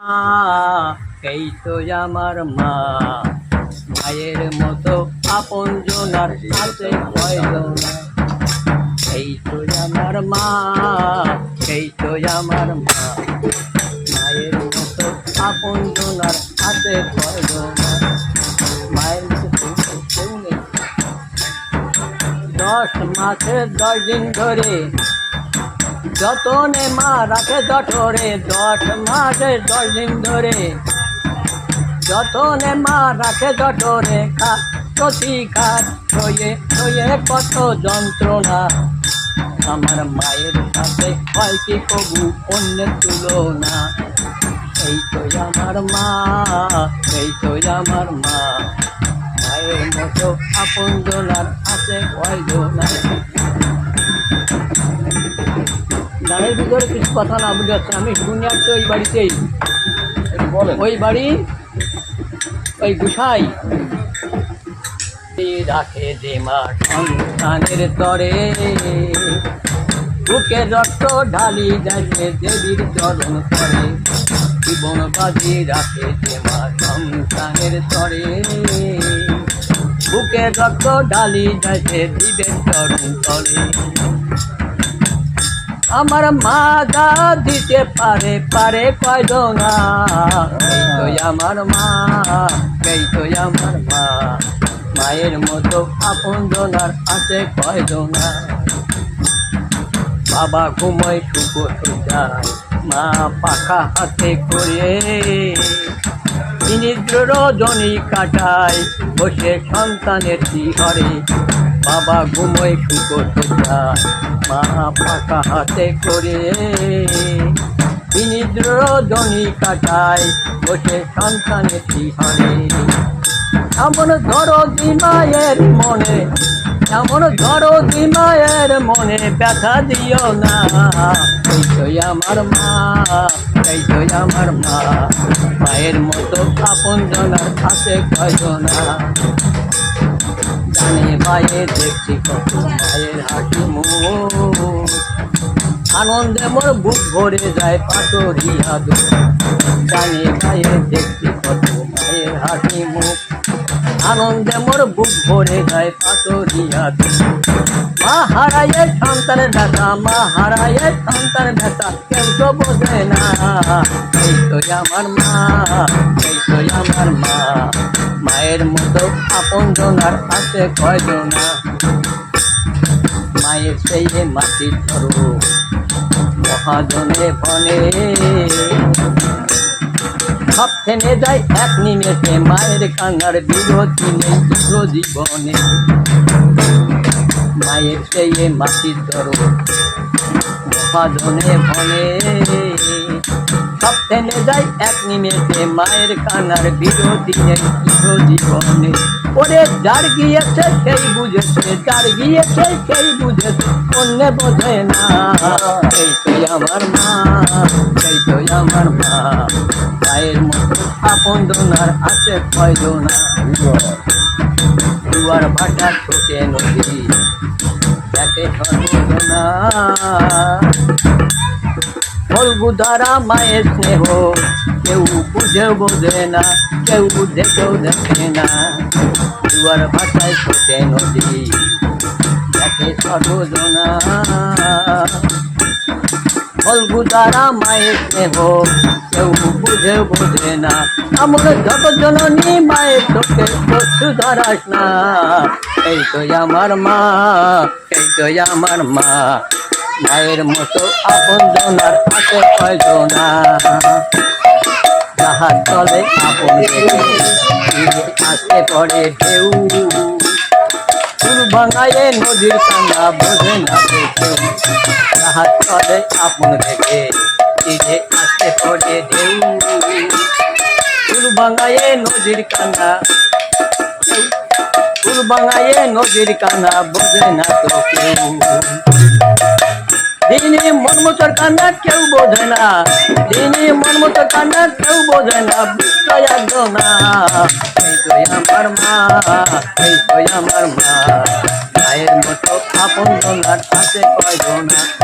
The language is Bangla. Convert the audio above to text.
এই তো আমার মা। মায়ের মতো আপন জনার কয়জনা এই তো আমার মা এই তো আমার মা। মায়ের মতো আপন জনার আছে কয়জনা মায়ের মতো কেউ নেই। দশ মাসে দশ দিন ধরে যতনে মা রাখে জঠরে দশ মাসে দশ দিন ধরে। যতনে মা রাখে জঠরে, খা কত যন্ত্রণা। আমার মায়ের সাথে হয় কি কবু অন্যের তুলনা? এই তো আমার মা, এই তো আমার মা। মায়ের মতো আপন জনার আছে কয়জনা গানের ভিতরে কিছু কথা না বুঝে যাচ্ছে আমি শুনে আসছি ওই বাড়িতেই। ওই বাড়ি ওই গুসাই। রাখে যে মা সন্তানের তরে। বুকে রক্ত ঢালি যাইছে দেবীর চরণ করে জীবন বাজি রাখে যে মা সন্তানের তরে। বুকে রক্ত ঢালি যাইছে দেবের চরণ করে আমার মা যা দিতে পারে পারে কয়জনা এই তো আমার মা, এই তো আমার মা। মায়ের মতো আপন জনার আছে কয়জনা বাবা ঘুমোয় শুকো যায়, মা পাখা হাতে করে। নিদ্র রজনী কাটায়, বসে সন্তানের ঘরে বাবা ঘুমোয় শুকো যায় মা পাখা হাতে করে নিদ্র রজনী কাটায়, বসে সন্তানের ঘরে এমন ধরো মায়ের মনে, এমন ধরো মায়ের মনে ব্যথা দিও না। এই তো আমার মা, এই আমার মা, মায়ের মতো আপন জনার আছে কয়জনা। দেখছি কত মুখ। আনন্দে মোর বুক ভরে যায় পাটরিয়া দু জানি মায়ে দেখছি কত মায়ের হাসি মুখ। আনন্দে মোর বুক ভরে যায় পাটরিয়া দু মা হারাইয়ে সন্তানের মা হারাইয়ে সন্তানের ব্যথা কেউ তো বোঝে না। এই তো আমার মা, এই তো আমার মা। মায়ের মতো আপন জনার আছে কয়জনা? মায়ের সেই মাটির ধরো, মহাজনে বনে। সব থেমে যায় এক নিমেষে, মায়ের কান্নার বিরোধী নেই জীবনে মায়ের সেই মাটির ধরো মহাজনে বনে সব থেমে যায় এক নিমেষে, মায়ের কান্নার বিরোধী নেই জীবনে ওরে যার গিয়েছে সেই বুঝেছে, যার গিয়েছে সেই বুঝেছে, অন্য বোঝে না, এই তো আমার মা, এই তো আমার মা। মায়ের মতো আপন দোনার আছে কয়জনা? দুয়ার ভাটা ছোটে নদী দেখে সর্বজনা ফলগুদারা মায়ের স্নেহ, কেউ বুঝে বোঝে না, কেউ বুঝে কেউ দেখে না। দুয়ার ভাটায় ছোটে নদী দেখে সর্বজনা ফলগুদারা মায়ের স্নেহ কেউ বুঝে বোঝে না। আমার জগৎ জননী মায়ের চোখে ধরাস না। এই তো আমার মা, এই তো আমার মা। মায়ের মতো আপন জনার আছে কয়জনা যাহার তলে আপন আসতে পড়ে ঢেউ। ফুল ভাঙায় নদীর কান্না বোঝে না কেউ। যাহার তলে আপন রেখে তীরে আসতে পড়ে ঢেউ ফুল ভাঙায় নদীর কান্না। ভাঙায় নদীর কান্না বোঝে না তো দিনে মন কান্দা কান্না কেউ বোঝে না। দিনে মন কান্দা কান্না কেউ বোঝে না। একদম না এই তো আমার মা, এই তো আমার মা। মায়ের মতো আপন মতো